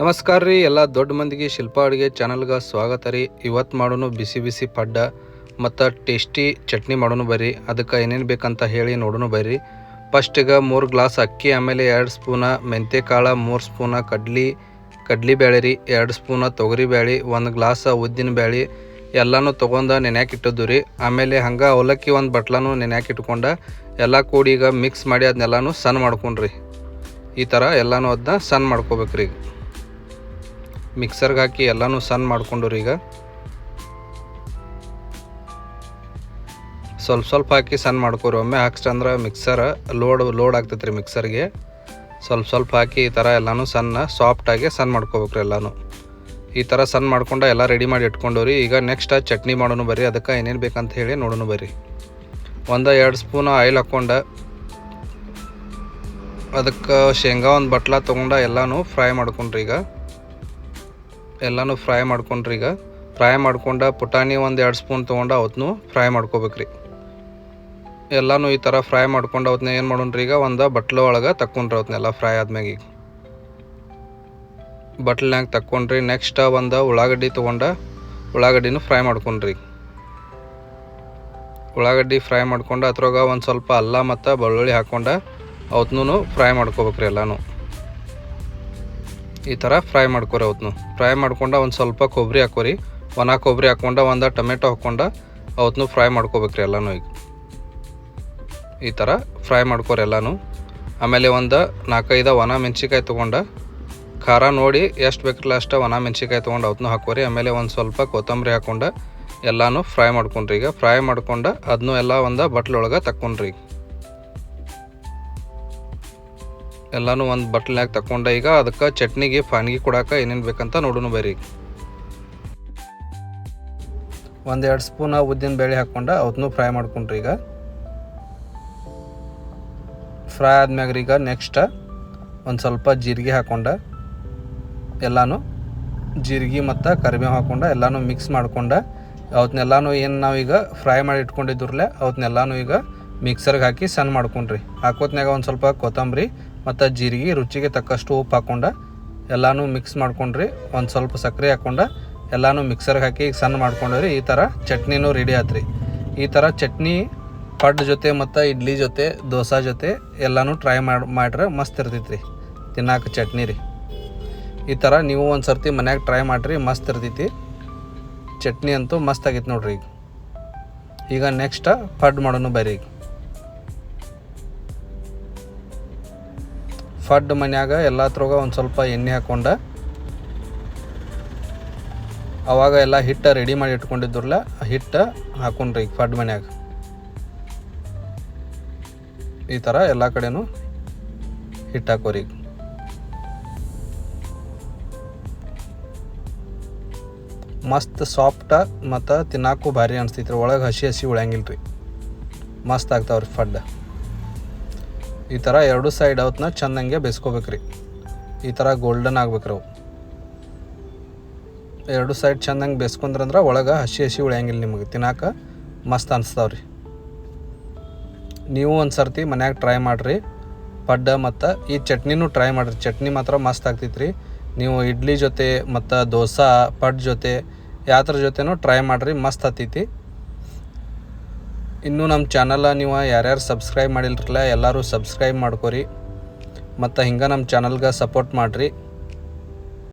ನಮಸ್ಕಾರ ರೀ, ಎಲ್ಲ ದೊಡ್ಡ ಮಂದಿಗೆ ಶಿಲ್ಪ ಅಡುಗೆ ಚಾನಲ್ಗೆ ಸ್ವಾಗತ ರೀ. ಇವತ್ತು ಮಾಡೋನು ಬಿಸಿ ಬಿಸಿ ಪಡ್ಡ ಮತ್ತು ಟೇಸ್ಟಿ ಚಟ್ನಿ ಮಾಡೋನು ಬರ್ರಿ. ಅದಕ್ಕೆ ಏನೇನು ಬೇಕಂತ ಹೇಳಿ ನೋಡೋನು ಬರ್ರಿ. ಫಸ್ಟಿಗೆ ಮೂರು ಗ್ಲಾಸ್ ಅಕ್ಕಿ, ಆಮೇಲೆ ಎರಡು ಸ್ಪೂನ ಮೆಂತ್ಯ ಕಾಳು ಮೂರು ಸ್ಪೂನ ಕಡ್ಲಿ ಕಡ್ಲಿ ಬ್ಯಾಳೆ ರೀ, ಎರಡು ಸ್ಪೂನ ತೊಗರಿ ಬೇಳೆ ಒಂದು ಗ್ಲಾಸ್ ಉದ್ದಿನ ಬೇಳೆ ಎಲ್ಲನೂ ತೊಗೊಂಡು ನೆನ್ಯಾಕೆ ಇಟ್ಟಿದ್ದು ರೀ. ಆಮೇಲೆ ಹಂಗೆ ಅವಲಕ್ಕಿ ಒಂದು ಬಟ್ಲನೂ ನೆನ್ಯಾಕೆ ಇಟ್ಕೊಂಡ ಎಲ್ಲ ಕೂಡಿ ಈಗ ಮಿಕ್ಸ್ ಮಾಡಿ ಅದನ್ನೆಲ್ಲನೂ ಸಣ್ಣ ಮಾಡ್ಕೊಂಡ್ರಿ. ಈ ಥರ ಎಲ್ಲನೂ ಅದನ್ನ ಸಣ್ಣ ಮಾಡ್ಕೋಬೇಕ್ರಿ ಮಿಕ್ಸರ್ಗೆ ಹಾಕಿ ಎಲ್ಲನೂ ಸಣ್ಣ ಮಾಡ್ಕೊಂಡ್ರಿ ಈಗ. ಸ್ವಲ್ಪ ಸ್ವಲ್ಪ ಹಾಕಿ ಸಣ್ಣ ಮಾಡ್ಕೊರಿ. ಒಮ್ಮೆ ಹಾಕ್ಸ್ಟಂದ್ರೆ ಮಿಕ್ಸರ್ ಲೋಡ್ ಲೋಡ್ ಆಗ್ತೈತೆ ರೀ ಮಿಕ್ಸರ್ಗೆ. ಸ್ವಲ್ಪ ಸ್ವಲ್ಪ ಹಾಕಿ ಈ ಥರ ಎಲ್ಲನೂ ಸಣ್ಣ ಸಾಫ್ಟಾಗಿ ಸಣ್ಣ ಮಾಡ್ಕೋಬೇಕ್ರಿ ಎಲ್ಲನೂ. ಈ ಥರ ಸಣ್ಣ ಮಾಡ್ಕೊಂಡು ಎಲ್ಲ ರೆಡಿ ಮಾಡಿ ಇಟ್ಕೊಂಡವ್ರಿ. ಈಗ ನೆಕ್ಸ್ಟ್ ಚಟ್ನಿ ಮಾಡೋನು ಬರ್ರಿ. ಅದಕ್ಕೆ ಏನೇನು ಬೇಕಂತ ಹೇಳಿ ನೋಡೋನು ಬರ್ರಿ. ಒಂದು ಎರಡು ಸ್ಪೂನ್ ಆಯಿಲ್ ಹಾಕ್ಕೊಂಡು ಅದಕ್ಕೆ ಶೇಂಗಾ ಒಂದು ಬಟ್ಲ ತೊಗೊಂಡು ಎಲ್ಲನೂ ಫ್ರೈ ಮಾಡ್ಕೊಂಡ್ರಿ ಈಗ. ಎಲ್ಲನೂ ಫ್ರೈ ಮಾಡ್ಕೊಂಡ್ರಿ ಈಗ. ಫ್ರೈ ಮಾಡ್ಕೊಂಡ ಪುಟಾಣಿ ಒಂದು ಎರಡು ಸ್ಪೂನ್ ತೊಗೊಂಡು ಅವತ್ತೂ ಫ್ರೈ ಮಾಡ್ಕೋಬೇಕ್ರಿ. ಎಲ್ಲನೂ ಈ ಥರ ಫ್ರೈ ಮಾಡ್ಕೊಂಡು ಅವತ್ತನ್ನ ಏನು ಮಾಡೋಣ್ರಿ ಈಗ? ಒಂದು ಬಟ್ಲು ಒಳಗೆ ತಕ್ಕೊಂಡ್ರಿ ಅವತ್ತನ್ನೆಲ್ಲ ಫ್ರೈ ಆದ್ಮ್ಯಾಗ ಈಗ. ಬಟ್ಲ್ನ್ಯಾಗ ತಕ್ಕೊಂಡ್ರಿ ನೆಕ್ಸ್ಟ್ ಒಂದು ಉಳ್ಳಾಗಡ್ಡಿ ತೊಗೊಂಡ ಉಳ್ಳಾಗಡ್ಡಿನೂ ಫ್ರೈ ಮಾಡ್ಕೊಂಡ್ರಿ. ಉಳ್ಳಾಗಡ್ಡಿ ಫ್ರೈ ಮಾಡ್ಕೊಂಡು ಅದ್ರಾಗ ಒಂದು ಸ್ವಲ್ಪ ಅಲ್ಲ ಮತ್ತು ಬೆಳ್ಳುಳ್ಳಿ ಹಾಕ್ಕೊಂಡು ಅವತ್ತೂ ಫ್ರೈ ಮಾಡ್ಕೋಬೇಕ್ರಿ ಎಲ್ಲನೂ. ಈ ಥರ ಫ್ರೈ ಮಾಡ್ಕೊರಿ ಅವತ್ತು ಫ್ರೈ ಮಾಡ್ಕೊಂಡು ಒಂದು ಸ್ವಲ್ಪ ಕೊಬ್ಬರಿ ಹಾಕೋರಿ. ಒಣ ಕೊಬ್ಬರಿ ಹಾಕ್ಕೊಂಡು ಒಂದು ಟೊಮೆಟೊ ಹಾಕ್ಕೊಂಡು ಅವತ್ತು ಫ್ರೈ ಮಾಡ್ಕೋಬೇಕ್ರಿ ಎಲ್ಲನೂ ಈಗ. ಈ ಥರ ಫ್ರೈ ಮಾಡ್ಕೊರಿ ಎಲ್ಲನೂ. ಆಮೇಲೆ ಒಂದು ನಾಲ್ಕೈದು ಒಣ ಮೆಣಸಿಕಾಯಿ ತೊಗೊಂಡು, ಖಾರ ನೋಡಿ ಎಷ್ಟು ಬೇಕಿಲ್ಲ ಅಷ್ಟು ಒಣ ಮೆಣಸಿಕಾಯಿ ತೊಗೊಂಡು ಅವತ್ತು ಹಾಕೋರಿ. ಆಮೇಲೆ ಒಂದು ಸ್ವಲ್ಪ ಕೊತ್ತಂಬರಿ ಹಾಕ್ಕೊಂಡು ಎಲ್ಲನೂ ಫ್ರೈ ಮಾಡ್ಕೊಂಡ್ರಿ ಈಗ. ಫ್ರೈ ಮಾಡ್ಕೊಂಡು ಅದನ್ನೂ ಎಲ್ಲ ಒಂದು ಬಟ್ಲೊಳಗೆ ತಕ್ಕೊಂಡ್ರಿ ಎಲ್ಲನೂ ಒಂದು ಬಟ್ಲ್ನಾಗ ತಕೊಂಡ ಈಗ ಅದಕ್ಕೆ ಚಟ್ನಿಗೆ ಫಾನ್ಗಿ ಕೊಡಾಕ ಏನೇನು ಬೇಕಂತ ನೋಡೋಣ ಬರ್ರಿ ಒಂದು ಎರಡು ಸ್ಪೂನ್ ಉದ್ದಿನ ಬೇಳೆ ಹಾಕ್ಕೊಂಡು ಅವತ್ತನ್ನೂ ಫ್ರೈ ಮಾಡ್ಕೊಂಡ್ರಿ ಈಗ. ಫ್ರೈ ಆದ್ಮ್ಯಾಗ ಈಗ ನೆಕ್ಸ್ಟ್ ಒಂದು ಸ್ವಲ್ಪ ಜೀರಿಗೆ ಹಾಕ್ಕೊಂಡ ಎಲ್ಲಾನು ಜೀರಿಗೆ ಮತ್ತು ಕರಿಬೇವು ಹಾಕ್ಕೊಂಡು ಎಲ್ಲನೂ ಮಿಕ್ಸ್ ಮಾಡ್ಕೊಂಡು. ಅವತ್ತನ್ನೆಲ್ಲಾನು ಏನು ನಾವೀಗ ಫ್ರೈ ಮಾಡಿ ಇಟ್ಕೊಂಡಿದ್ರಲ್ಲೇ ಅವತ್ತನ್ನೆಲ್ಲಾನು ಈಗ ಮಿಕ್ಸರ್ಗೆ ಹಾಕಿ ಸಣ್ಣ ಮಾಡ್ಕೊಂಡ್ರಿ. ಹಾಕೋತ್ನಾಗ ಒಂದು ಸ್ವಲ್ಪ ಕೊತ್ತಂಬರಿ ಮತ್ತು ಜೀರಿಗೆ ರುಚಿಗೆ ತಕ್ಕಷ್ಟು ಉಪ್ಪು ಹಾಕೊಂಡ, ಎಲ್ಲನೂ ಮಿಕ್ಸ್ ಮಾಡ್ಕೊಂಡ್ರಿ. ಒಂದು ಸ್ವಲ್ಪ ಸಕ್ಕರೆ ಹಾಕ್ಕೊಂಡು ಎಲ್ಲನೂ ಮಿಕ್ಸರ್ಗೆ ಹಾಕಿ ಸಣ್ಣ ಮಾಡ್ಕೊಂಡ್ರಿ. ಈ ಥರ ಚಟ್ನಿನೂ ರೆಡಿ ಆತ್ರಿ. ಈ ಥರ ಚಟ್ನಿ, ಪಡ್ ಜೊತೆ ಮತ್ತು ಇಡ್ಲಿ ಜೊತೆ, ದೋಸೆ ಜೊತೆ ಎಲ್ಲನೂ ಟ್ರೈ ಮಾಡಿ, ಮಾಡ್ರೆ ಮಸ್ತ್ ಇರ್ತೈತೆ ರೀ ತಿನ್ನಾಕ ಚಟ್ನಿ ರೀ. ಈ ಥರ ನೀವು ಒಂದು ಸರ್ತಿ ಮನ್ಯಾಗ ಟ್ರೈ ಮಾಡಿರಿ, ಮಸ್ತ್ ಇರ್ತೈತಿ. ಚಟ್ನಿ ಅಂತೂ ಮಸ್ತ್ ಆಗೈತೆ ನೋಡ್ರಿ ಈಗ. ಈಗ ನೆಕ್ಸ್ಟ್ ಪಡ್ ಮಾಡೋನು ಬರ್ರಿ ಈಗ. ಫಡ್ ಮನ್ಯಾಗ ಎಲ್ಲ ಹತ್ರಗ ಒಂದು ಸ್ವಲ್ಪ ಎಣ್ಣೆ ಹಾಕ್ಕೊಂಡು ಅವಾಗ ಎಲ್ಲ ಹಿಟ್ಟು ರೆಡಿ ಮಾಡಿ ಇಟ್ಕೊಂಡಿದ್ರಲ್ಲ ಹಿಟ್ಟು ಹಾಕೊಂಡ್ರಿ ಈಗ ಫಡ್ ಮನ್ಯಾಗ. ಈ ಥರ ಎಲ್ಲ ಕಡೆನೂ ಹಿಟ್ಟು ಹಾಕೋರಿ ಮಸ್ತ್ ಸಾಫ್ಟ ಮತ್ತು ತಿನ್ನಾಕು ಭಾರಿ ಅನಿಸ್ತೈತ್ರಿ, ಒಳಗೆ ಹಸಿ ಹಸಿ ಉಳಂಗಿಲ್ಲ ರೀ ಮಸ್ತ್ ಆಗ್ತಾವ್ರಿ ಫಡ್. ಈ ಥರ ಎರಡು ಸೈಡ್ ಅವತ್ತನ್ನ ಚೆನ್ನಾಗೆ ಬೇಯಿಸ್ಕೋಬೇಕ್ರಿ ಈ ಥರ ಗೋಲ್ಡನ್ ಆಗ್ಬೇಕ್ರಿ ಅವು. ಎರಡು ಸೈಡ್ ಚೆಂದಂಗೆ ಬೆಸ್ಕೊಂಡ್ರಂದ್ರೆ ಒಳಗೆ ಹಸಿ ಹಸಿ ಉಳಿಯಂಗಿಲ್ಲ ನಿಮಗೆ, ತಿನ್ನಾಕ ಮಸ್ತ್ ಅನಿಸ್ತಾವ್ರಿ. ನೀವು ಒಂದು ಸರ್ತಿ ಮನ್ಯಾಗ ಟ್ರೈ ಮಾಡಿರಿ, ಪಡ್ಡ ಮತ್ತು ಈ ಚಟ್ನಿನೂ ಟ್ರೈ ಮಾಡಿರಿ. ಚಟ್ನಿ ಮಾತ್ರ ಮಸ್ತ್ ಆಗ್ತೈತ್ರಿ. ನೀವು ಇಡ್ಲಿ ಜೊತೆ ಮತ್ತು ದೋಸೆ ಪಡ್ ಜೊತೆ, ಯಾತ್ರ ಜೊತೆನೂ ಟ್ರೈ ಮಾಡಿರಿ, ಮಸ್ತ್ ಹತ್ತೈತಿ ಇನ್ನೂ ನಮ್ಮ ಚಾನಲ ನೀವು ಯಾರ್ಯಾರು ಸಬ್ಸ್ಕ್ರೈಬ್ ಮಾಡಿಲ್ರಲ್ಲ ಎಲ್ಲರೂ ಸಬ್ಸ್ಕ್ರೈಬ್ ಮಾಡ್ಕೊರಿ. ಮತ್ತು ಹಿಂಗೆ ನಮ್ಮ ಚಾನಲ್ಗೆ ಸಪೋರ್ಟ್ ಮಾಡಿರಿ.